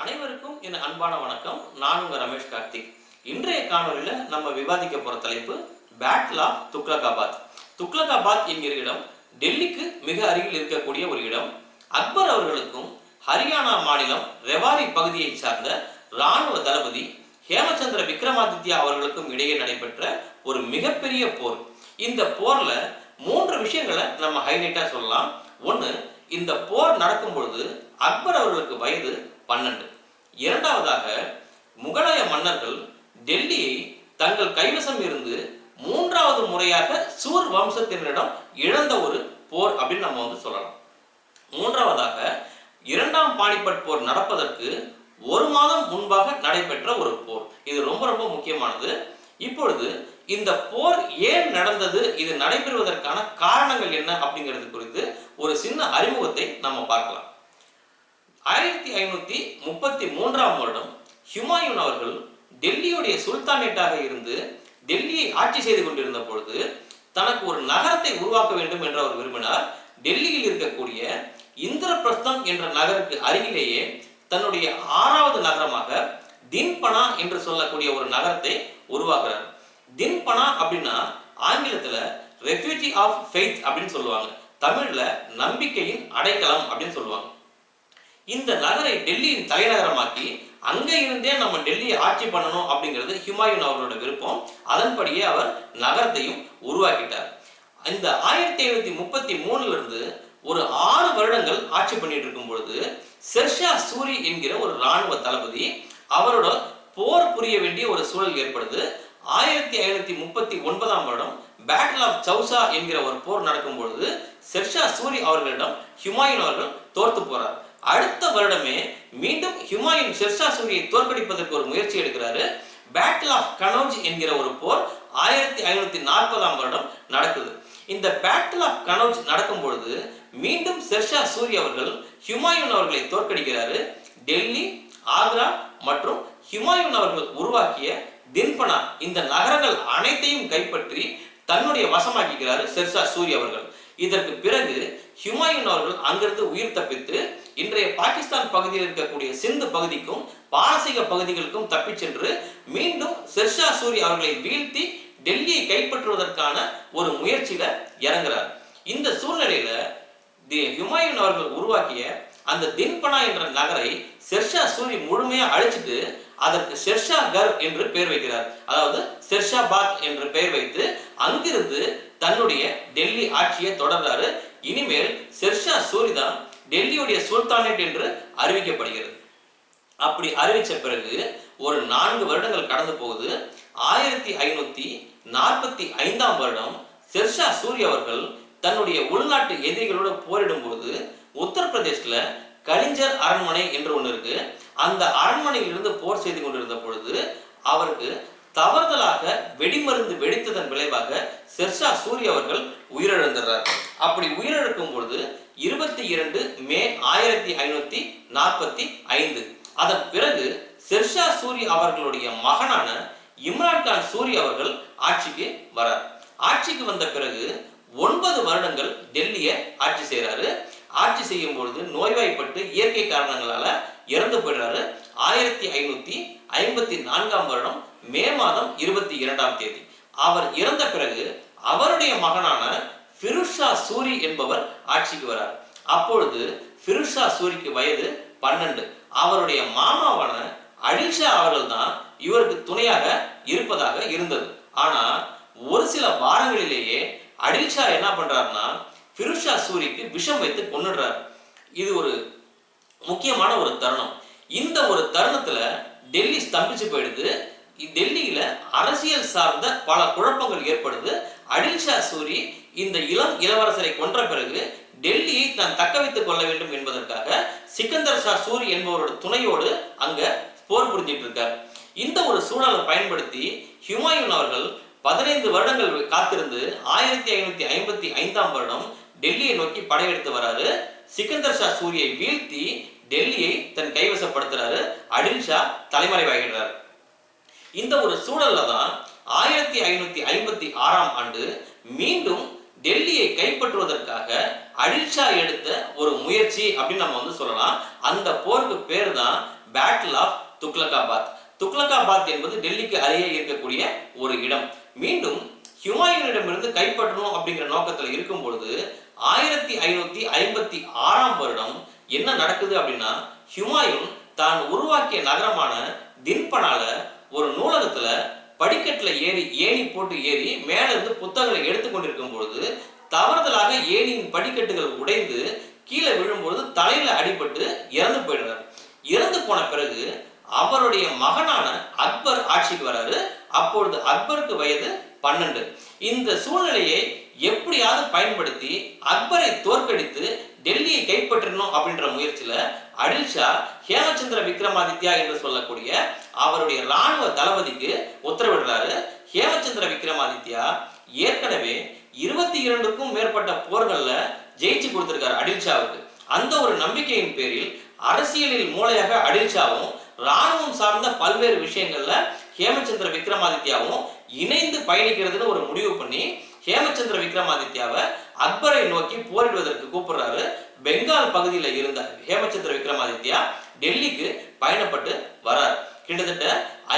அனைவருக்கும் என் அன்பான வணக்கம். நான் உங்க ரமேஷ் கார்த்திக். இன்றைய காணொலியில நம்ம விவாதிக்க போற தலைப்பு பேட்டில் ஆஃப் துக்லகாபாத் துக்லகாபாத் என்கிற இடம் டெல்லிக்கு மிக அருகில் இருக்கக்கூடிய ஒரு இடம். அக்பர் அவர்களுக்கும் ஹரியானா மாநிலம் ரெவாரி பகுதியை சார்ந்த ராணுவ தளபதி ஹேமச்சந்திர விக்ரமாதித்யா அவர்களுக்கும் இடையே நடைபெற்ற ஒரு மிகப்பெரிய போர். இந்த போர்ல மூன்று விஷயங்களை நம்ம ஹைலைட்டா சொல்லலாம். ஒன்று இந்த போர் நடக்கும் பொழுது அக்பர் அவர்களுக்கு வயது பன்னெண்டு. இரண்டாவதாக முகலாய மன்னர்கள் டெல்லியை தங்கள் கைவசம் இருந்து மூன்றாவது முறையாக சூர் வம்சத்தினரிடம் இழந்த ஒரு போர் அப்படின்னு நம்ம வந்து சொல்லலாம். மூன்றாவதாக இரண்டாம் பாணிபட் போர் நடப்பதற்கு ஒரு மாதம் முன்பாக நடைபெற்ற ஒரு போர். இது ரொம்ப ரொம்ப முக்கியமானது. இப்பொழுது இந்த போர் ஏன் நடந்தது இது நடைபெறுவதற்கான காரணங்கள் என்ன அப்படிங்கிறது குறித்து ஒரு சின்ன அறிமுகத்தை நம்ம பார்க்கலாம். ஆயிரத்தி ஐநூத்தி முப்பத்தி மூன்றாம் வருடம் ஹுமாயூன் அவர்கள் டெல்லியுடைய சுல்தானேட்டாக இருந்து டெல்லியை ஆட்சி செய்து கொண்டிருந்த பொழுது தனக்கு ஒரு நகரத்தை உருவாக்க வேண்டும் என்று அவர் விரும்பினார். டெல்லியில் இருக்கக்கூடிய இந்திரபிரஸ்தம் என்ற நகருக்கு அருகிலேயே தன்னுடைய ஆறாவது நகரமாக தின்பனா என்று சொல்லக்கூடிய ஒரு நகரத்தை உருவாக்குறார். தின்பனா அப்படின்னா ஆங்கிலத்துல ரெஃப்யூஜி ஆஃப் ஃபெய்த் அப்படின்னு சொல்லுவாங்க. தமிழ்ல நம்பிக்கையின் அடைக்கலம் அப்படின்னு சொல்லுவாங்க. இந்த நகரை டெல்லியின் தலைநகரமாக்கி அங்கே இருந்தே நம்ம டெல்லியை ஆட்சி பண்ணணும் அப்படிங்கிறது ஹுமாயூன் அவரோட விருப்பம். அதன்படியே அவர் நகரத்தையும் உருவாக்கிட்டார். இந்த ஆயிரத்தி ஐநூத்தி முப்பத்தி மூணுல இருந்து ஒரு ஆறு வருடங்கள் ஆட்சி பண்ணிட்டு இருக்கும் பொழுது செர்ஷா சூரி என்கிற ஒரு ராணுவ தளபதி அவரோட போர் புரிய வேண்டிய ஒரு சூழல் ஏற்படுது. ஆயிரத்தி ஐநூத்தி முப்பத்தி ஒன்பதாம் வருடம் பேட்டில் ஆஃப் சௌசா என்கிற ஒரு போர் நடக்கும் பொழுது செர்ஷா சூரி அவர்களிடம் ஹுமாயூன் அவர்கள் தோர்த்து போறார். அடுத்த வருடமே மீண்டும் ஹுமாயூன் ஷெர்ஷா சூரியை தோற்கடிப்பதற்கு ஒரு முயற்சி எடுக்கிறாரு. பேட்டில் ஆஃப் கனோஜ் என்கிற ஒரு போர் ஆயிரத்தி ஐநூத்தி நாற்பதாம் வருடம் நடக்குது. இந்த பேட்டில் ஆஃப் கனோஜ் நடக்கும் பொழுது மீண்டும் ஷெர்ஷா சூரி அவர்கள் ஹுமாயூன் அவர்களை தோற்கடிக்கிறாரு. டெல்லி ஆக்ரா மற்றும் ஹுமாயூன் அவர்கள் உருவாக்கிய தின்பனா இந்த நகரங்கள் அனைத்தையும் கைப்பற்றி தன்னுடைய வசமாக்கிக்கிறாரு ஷெர்ஷா சூரி அவர்கள். இதற்கு பிறகு ஹுமாயூன் அவர்கள் அங்கிருந்து உயிர் தப்பித்து இன்றைய பாகிஸ்தான் பகுதியில் இருக்கக்கூடிய சிந்து பகுதிக்கும் பாரசீக பகுதிகளுக்கும் தப்பிச் சென்று மீண்டும் ஷெர்ஷா சூரி அவர்களை வீழ்த்தி டெல்லியை கைப்பற்றுவதற்கான ஒரு முயற்சியில இறங்குறார். இந்த சூழ்நிலையில தி ஹுமாயூன் அவர்கள் உருவாக்கிய அந்த தின்பனா என்ற நகரை ஷெர்ஷா சூரி முழுமையா அழிச்சிட்டு அதற்கு ஷெர்ஷா கர் என்று பெயர் வைக்கிறார். அதாவது ஷெர்ஷா பாத் என்று பெயர் வைத்து அங்கிருந்து தன்னுடைய டெல்லி ஆட்சியை தொடர்றாரு. இனிமேல் செர்ஷா சூரி தான் டெல்லியுடைய சுல்தானேட் என்று அறிவிக்கப்படுகிறது. அப்படி அறிவித்த பிறகு ஒரு நான்கு வருடங்கள் கடந்து போகுது. ஆயிரத்தி ஐநூத்தி நாற்பத்தி ஐந்தாம் வருடம் செர்ஷா சூரி அவர்கள் தன்னுடைய உள்நாட்டு எதிரிகளோடு போரிடும் போது உத்தரப்பிரதேசில் கலிஞ்சர் அரண்மனை என்று ஒன்று இருக்கு. அந்த அரண்மனையிலிருந்து போர் செய்து கொண்டிருந்த பொழுது அவருக்கு தவறுதலாக வெடிமருந்து வெடித்ததன் விளைவாக ஷெர்ஷா சூரிய அவர்கள் உயிரிழந்துடுறார் அப்படி உயிரிழக்கும் பொழுது இருபத்தி இரண்டு மே ஆயிரத்தி ஐநூத்தி நாற்பத்தி ஐந்து. அதன் பிறகு ஷெர்ஷா சூரி அவர்களுடைய மகனான இம்ரான்கான் சூரி அவர்கள் ஆட்சிக்கு வரார். ஆட்சிக்கு வந்த பிறகு ஒன்பது வருடங்கள் டெல்லியை ஆட்சி செய்கிறாரு. ஆட்சி செய்யும் பொழுது நோய்வாய்ப்பட்டு இயற்கை காரணங்களால இறந்து போயிடுறாரு. ஆயிரத்தி ஐநூத்தி ஐம்பத்தி நான்காம் வருடம் மே மாதம் இருபத்தி இரண்டாம் தேதி. அவர் இறந்த பிறகு அவருடைய மகனான ஃபிருஷா சூரி என்பவர் ஆட்சிக்கு வரார். அப்பொழுது ஃபிருஷா சூரிக்கு வயது பன்னெண்டு. அவருடைய மாமாவான அடில்ஷா அவர்கள் தான் இவருக்கு துணையாக இருப்பதாக இருந்தது. ஆனா ஒரு சில வாரங்களிலேயே அடில்ஷா என்ன பண்றாருன்னா ஃபிருஷா சூரிக்கு விஷம் வைத்து கொன்னுடுறார். இது ஒரு முக்கியமான ஒரு தருணம். இந்த ஒரு தருணத்துல டெல்லி ஸ்தம்பிச்சு போயிடுது. டெல்லியில அரசியல் சார்ந்த பல குழப்பங்கள் ஏற்படுது. அடில்ஷா சூரி இந்த இளம் இளவரசரை கொன்ற பிறகு டெல்லியை தான் தக்க வைத்துக் கொள்ள வேண்டும் என்பதற்காக சிக்கந்தர் ஷா சூரி என்பவரோட துணையோடு அங்க போர் புரிஞ்சிட்டு இருக்கார். இந்த ஒரு சூழலை பயன்படுத்தி ஹுமாயூன் அவர்கள் பதினைந்து வருடங்கள் காத்திருந்து ஆயிரத்தி ஐநூத்தி ஐம்பத்தி ஐந்தாம் வருடம் டெல்லியை நோக்கி படையெடுத்து வராரு. சிக்கந்தர் ஷா சூரியை வீழ்த்தி டெல்லியை தன் கைவசப்படுத்துறாரு. அடில் ஷா தலைமறைவாகிறார் இந்த ஒரு சூழல்ல தான் ஆயிரத்தி ஐநூத்தி ஐம்பத்தி ஆறாம் ஆண்டு மீண்டும் டெல்லியை கைப்பற்றுவதற்காக அடில்ஷா எடுத்த ஒரு முயற்சி அப்படின்னு நம்ம வந்து சொல்லலாம். அந்த போருக்கு பேர் தான் பேட்டில் ஆஃப் துக்லகாபாத் துக்லகாபாத் என்பது டெல்லிக்கு அருகே இருக்கக்கூடிய ஒரு இடம். மீண்டும் ஹுமாயூனிடமிருந்து கைப்பற்றணும் அப்படிங்கிற நோக்கத்தில் இருக்கும் பொழுது ஆயிரத்தி ஐநூத்தி ஐம்பத்தி ஆறாம் வருடம் என்ன நடக்குது அப்படின்னா ஹுமாயூன் தான் உருவாக்கிய நகரமான தின்பனால ஒரு நூலகத்துல படிக்கட்டில் ஏறி ஏணி போட்டு ஏறி மேலே இருந்து புத்தகங்களை எடுத்துக்கொண்டிருக்கும் பொழுது தவறுதலாக ஏணியின் படிக்கட்டுகள் உடைந்து கீழே விழும்பொழுது தலையில அடிபட்டு இறந்து போயிடுறார். இறந்து போன பிறகு அவருடைய மகனான அக்பர் ஆட்சிக்கு வராரு. அப்பொழுது அக்பருக்கு வயது பன்னெண்டு. இந்த சூழ்நிலையை எப்படியாவது பயன்படுத்தி அக்பரை தோற்கடித்து டெல்லியை கைப்பற்றணும் அப்படின்ற முயற்சியில அடில்ஷா ஹேமச்சந்திர விக்ரமாதித்யா என்று சொல்லக்கூடிய அவருடைய ராணுவ தளபதிக்கு உத்தரவிடுறாரு. ஹேமச்சந்திர விக்ரமாதித்யா ஏற்கனவே இருபத்தி இரண்டுக்கும் மேற்பட்ட போர்களில் ஜெயிச்சு கொடுத்திருக்காரு அடில்ஷாவுக்கு. அந்த ஒரு நம்பிக்கையின் பேரில் அரசியலில் மூளையாக அடில்ஷாவும் ராணுவம் சார்ந்த பல்வேறு விஷயங்கள்ல ஹேமச்சந்திர விக்ரமாதித்யாவும் இணைந்து பயணிக்கிறதுன்னு ஒரு முடிவு பண்ணி ஹேமச்சந்திர விக்ரமாதித்யாவை அக்பரை நோக்கி போரிடுவதற்கு கூப்பிடுறாரு. பெங்கால் பகுதியில் இருந்த ஹேமச்சந்திர விக்ரமாதித்யா டெல்லிக்கு பயணப்பட்டு வரார். கிட்டத்தட்ட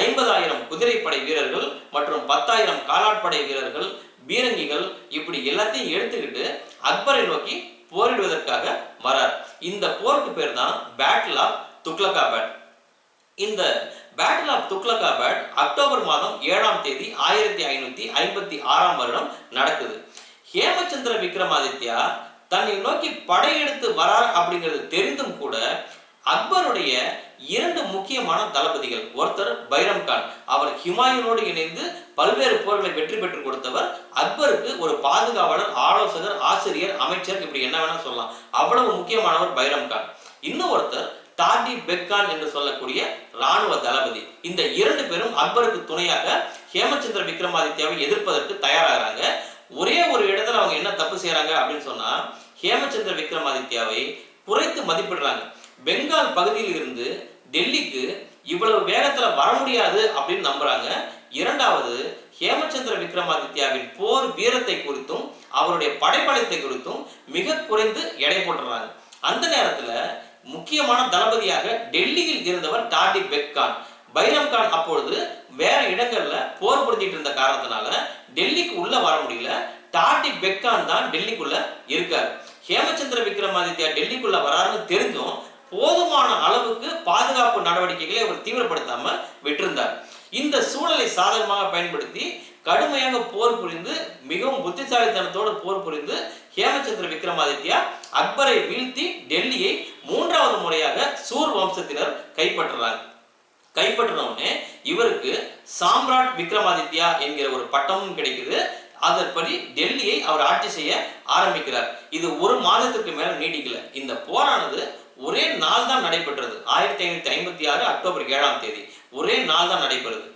ஐம்பதாயிரம் குதிரைப்படை வீரர்கள் மற்றும் பத்தாயிரம் காலாட்படை வீரர்கள் பீரங்கிகள் இப்படி எல்லாத்தையும் எடுத்துக்கிட்டு அக்பரை நோக்கி போரிடுவதற்காக வரார். இந்த போருக்கு பேர் தான் பேட்டில் ஆஃப் துக்லகாபேட் இந்த பேட்டில் ஆஃப் துக்லகாபேட் அக்டோபர் மாதம் ஏழாம் தேதி ஆயிரத்தி ஐநூத்தி ஐம்பத்தி ஆறாம் வருடம் நடக்குது. ஹேமச்சந்திர விக்ரமாதித்யா தன்னை நோக்கி படையெடுத்து வரார் அப்படிங்கிறது தெரிந்தும் கூட அக்பருடைய இரண்டு முக்கியமான தளபதிகள் ஒருத்தர் பைரம் கான். அவர் ஹிமாயூனோடு இணைந்து பல்வேறு போர்களை வெற்றி பெற்று கொடுத்தவர். அக்பருக்கு ஒரு பாதுகாவலர் ஆலோசகர் ஆசிரியர் அமைச்சர் இப்படி என்ன வேணா சொல்லலாம். அவ்வளவு முக்கியமானவர் பைரம் கான். இன்னும் ஒருத்தர் தாடி பெக்கான் என்று சொல்லக்கூடிய ராணுவ தளபதி. இந்த இரண்டு பேரும் அக்பருக்கு துணையாக ஹேமச்சந்திர விக்ரமாதித்யாவை எதிர்ப்பதற்கு தயாராகிறாங்க. ஒரே ஒரு இடத்துல அவங்க என்ன தப்பு செய்யறாங்க அப்படின்னு சொன்னா ஹேமச்சந்திர விக்ரமாதித்யாவை குறைத்து மதிப்பிடுறாங்க. பெங்கால் பகுதியில் இருந்து டெல்லிக்கு இவ்வளவு வேகத்துல வர முடியாது அப்படின்னு நம்புறாங்க. இரண்டாவது ஹேமச்சந்திர விக்ரமாதித்யாவின் போர் வீரத்தை குறித்தும் அவருடைய படைப்பலத்தை குறித்தும் மிக குறைந்து எடை போட்டுறாங்க. அந்த நேரத்துல முக்கியமான தளபதியாக டெல்லியில் இருந்தவர் டாடி பெக்கான் பைரம் கான் அப்பொழுது வேற இடங்கள்ல போர் புரிஞ்சிட்டு இருந்த காரணத்தினால டெல்லிக்கு உள்ள வர முடியல. டாடி பெக்கான் தான் டெல்லிக்குள்ள இருக்காரு. ஹேமச்சந்திர விக்ரமாதித்யா டெல்லிக்குள்ள வராருன்னு தெரிஞ்சும் போதுமான அளவுக்கு பாதுகாப்பு நடவடிக்கைகளை அவர் தீவிரப்படுத்தாம விட்டிருந்தார். இந்த சூழலை சாதகமாக பயன்படுத்தி கடுமையாக போர் புரிந்து மிகவும் புத்திசாலித்தனத்தோடு போர் புரிந்து ஹேமச்சந்திர விக்ரமாதித்யா அக்பரை வீழ்த்தி டெல்லியை மூன்றாவது முறையாக சூர் வம்சத்தினர் கைப்பற்றுறாங்க. கைப்பற்றினவுடனே இவருக்கு சாம்ராட் விக்ரமாதித்யா என்கிற ஒரு பட்டமும் கிடைக்குது. அதன்படி டெல்லியை அவர் ஆட்சி செய்ய ஆரம்பிக்கிறார். இது ஒரு மாதத்துக்கு மேல நீடிக்கல. இந்த போரானது ஒரே நாள் தான் நடைபெற்றது. ஆயிரத்தி ஐநூத்தி ஐம்பத்தி ஆறு அக்டோபர் ஏழாம் தேதி. ஒரே நாள் தான் நடைபெறுது.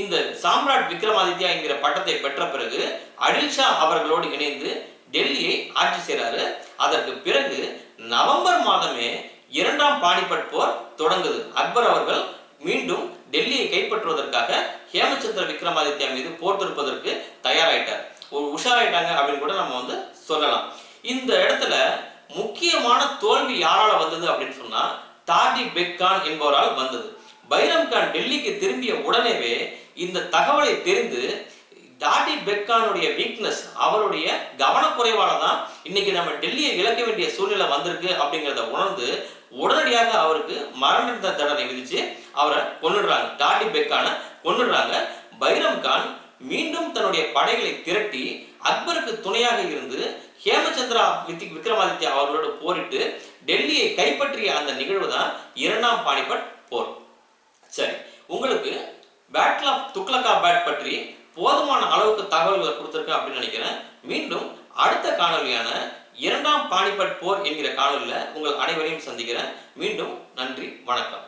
இந்த சாம்ராட் விக்ரமாதித்யா என்கிற பட்டத்தை பெற்ற பிறகு அடில்ஷா அவர்களோடு இணைந்து டெல்லியை ஆட்சி செய்கிறாரு அதற்கு பிறகு நவம்பர் மாதமே இரண்டாம் பாணிபட் போர் தொடங்குது. அக்பர் அவர்கள் மீண்டும் டெல்லியை கைப்பற்றுவதற்காக ஹேமச்சந்திர விக்ரமாதித்யா மீது போர் தொடுப்பதற்கு தயாராயிட்டார். ஒரு உஷாராயிட்டாங்க அப்படின்னு கூட நம்ம வந்து சொல்லலாம். இந்த இடத்துல முக்கியமான தோல்வி யாரால வந்தது அப்படின்னு சொன்னா தாடி பெக்கான் என்பவரால் வந்தது. பைரம் கான் டெல்லிக்கு திரும்பிய உடனேவே இந்த தகவலை தெரிந்து தாடி பெக்கானுடைய வீக்னஸ் அவருடைய கவனக்குறைவால தான் இன்னைக்கு நம்ம டெல்லியை இழக்க வேண்டிய சூழ்நிலை வந்திருக்கு அப்படிங்கிறத உணர்ந்து உடனடியாக அவருக்கு மரண தண்டனை விதிச்சு அவரை கொண்டுடுறாங்க டாடி பெக்கான கொண்டுடுறாங்க பைரம் கான் மீண்டும் தன்னுடைய படைகளை திரட்டி அக்பருக்கு துணையாக இருந்து ஹேமச்சந்திரா வித்தி விக்ரமாதித்யா அவர்களோடு போரிட்டு டெல்லியை கைப்பற்றிய அந்த நிகழ்வு தான் இரண்டாம் பானிபட் போர். சரி உங்களுக்கு பேட்டில் ஆஃப் துக்லகாபாட் பற்றி போதுமான அளவுக்கு தகவல்களை கொடுத்துருக்கேன் அப்படின்னு நினைக்கிறேன். மீண்டும் அடுத்த காணொலியான இரண்டாம் பானிபட் போர் என்கிற காணொலியில் உங்கள் அனைவரையும் சந்திக்கிறேன். மீண்டும் நன்றி வணக்கம்.